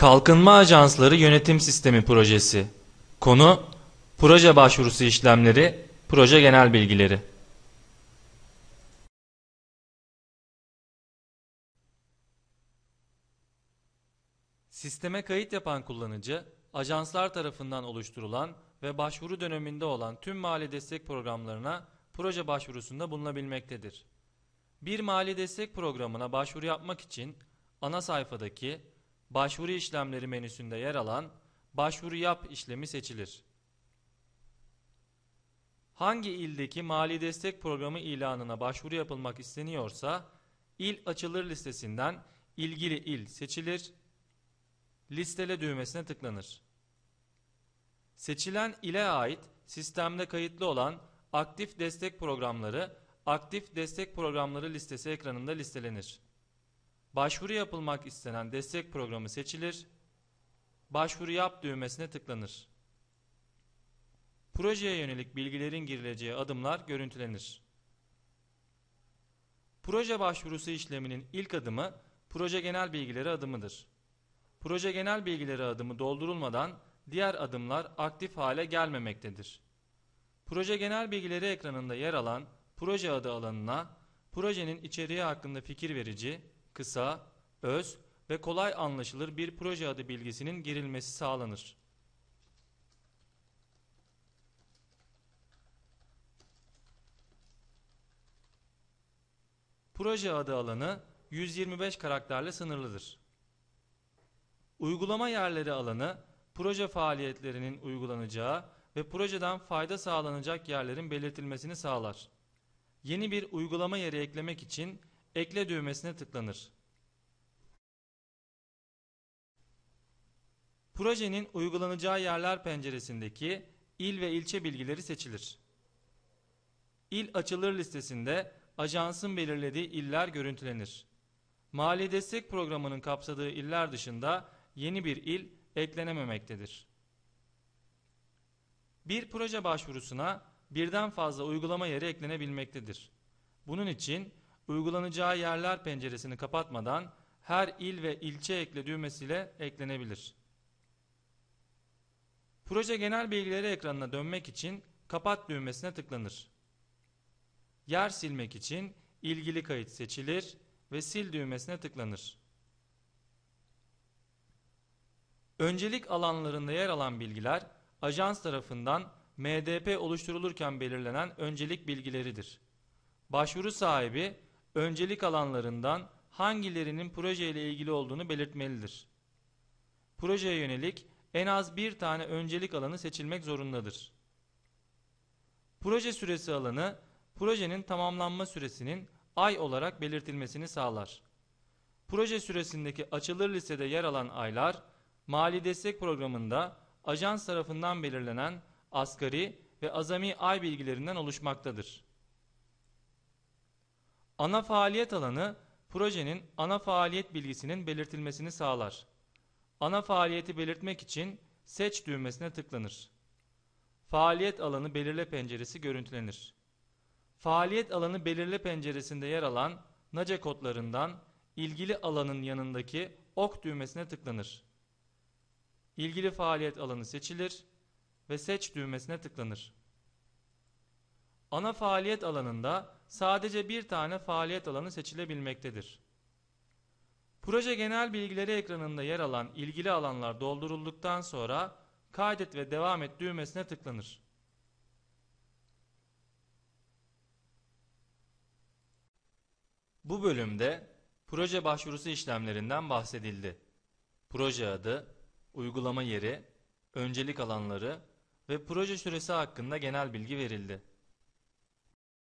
Kalkınma Ajansları Yönetim Sistemi Projesi Konu Proje başvurusu işlemleri, proje genel bilgileri Sisteme kayıt yapan kullanıcı, ajanslar tarafından oluşturulan ve başvuru döneminde olan tüm mali destek programlarına proje başvurusunda bulunabilmektedir. Bir mali destek programına başvuru yapmak için ana sayfadaki Başvuru işlemleri menüsünde yer alan Başvuru yap işlemi seçilir. Hangi ildeki mali destek programı ilanına başvuru yapılmak isteniyorsa il açılır listesinden ilgili il seçilir, listele düğmesine tıklanır. Seçilen ile ait sistemde kayıtlı olan aktif destek programları aktif destek programları listesi ekranında listelenir. Başvuru yapılmak istenen destek programı seçilir, başvuru yap düğmesine tıklanır. Projeye yönelik bilgilerin girileceği adımlar görüntülenir. Proje başvurusu işleminin ilk adımı proje genel bilgileri adımıdır. Proje genel bilgileri adımı doldurulmadan diğer adımlar aktif hale gelmemektedir. Proje genel bilgileri ekranında yer alan proje adı alanına projenin içeriği hakkında fikir verici, kısa, öz ve kolay anlaşılır bir proje adı bilgisinin girilmesi sağlanır. Proje adı alanı 125 karakterle sınırlıdır. Uygulama yerleri alanı proje faaliyetlerinin uygulanacağı ve projeden fayda sağlanacak yerlerin belirtilmesini sağlar. Yeni bir uygulama yeri eklemek için ekle düğmesine tıklanır. Projenin uygulanacağı yerler penceresindeki il ve ilçe bilgileri seçilir. İl açılır listesinde ajansın belirlediği iller görüntülenir. Mali destek programının kapsadığı iller dışında yeni bir il eklenememektedir. Bir proje başvurusuna birden fazla uygulama yeri eklenebilmektedir. Bunun için uygulanacağı yerler penceresini kapatmadan her il ve ilçe ekle düğmesiyle eklenebilir. Proje genel bilgileri ekranına dönmek için kapat düğmesine tıklanır. Yer silmek için ilgili kayıt seçilir ve sil düğmesine tıklanır. Öncelik alanlarında yer alan bilgiler ajans tarafından MDP oluşturulurken belirlenen öncelik bilgileridir. Başvuru sahibi öncelik alanlarından hangilerinin proje ile ilgili olduğunu belirtmelidir. Projeye yönelik en az bir tane öncelik alanı seçilmek zorundadır. Proje süresi alanı, projenin tamamlanma süresinin ay olarak belirtilmesini sağlar. Proje süresindeki açılır listede yer alan aylar, mali destek programında ajans tarafından belirlenen asgari ve azami ay bilgilerinden oluşmaktadır. Ana faaliyet alanı, projenin ana faaliyet bilgisinin belirtilmesini sağlar. Ana faaliyeti belirtmek için seç düğmesine tıklanır. Faaliyet alanı belirle penceresi görüntülenir. Faaliyet alanı belirle penceresinde yer alan NACE kodlarından ilgili alanın yanındaki ok düğmesine tıklanır. İlgili faaliyet alanı seçilir ve seç düğmesine tıklanır. Ana faaliyet alanında sadece bir tane faaliyet alanı seçilebilmektedir. Proje genel bilgileri ekranında yer alan ilgili alanlar doldurulduktan sonra kaydet ve devam et düğmesine tıklanır. Bu bölümde proje başvurusu işlemlerinden bahsedildi. Proje adı, uygulama yeri, öncelik alanları ve proje süresi hakkında genel bilgi verildi.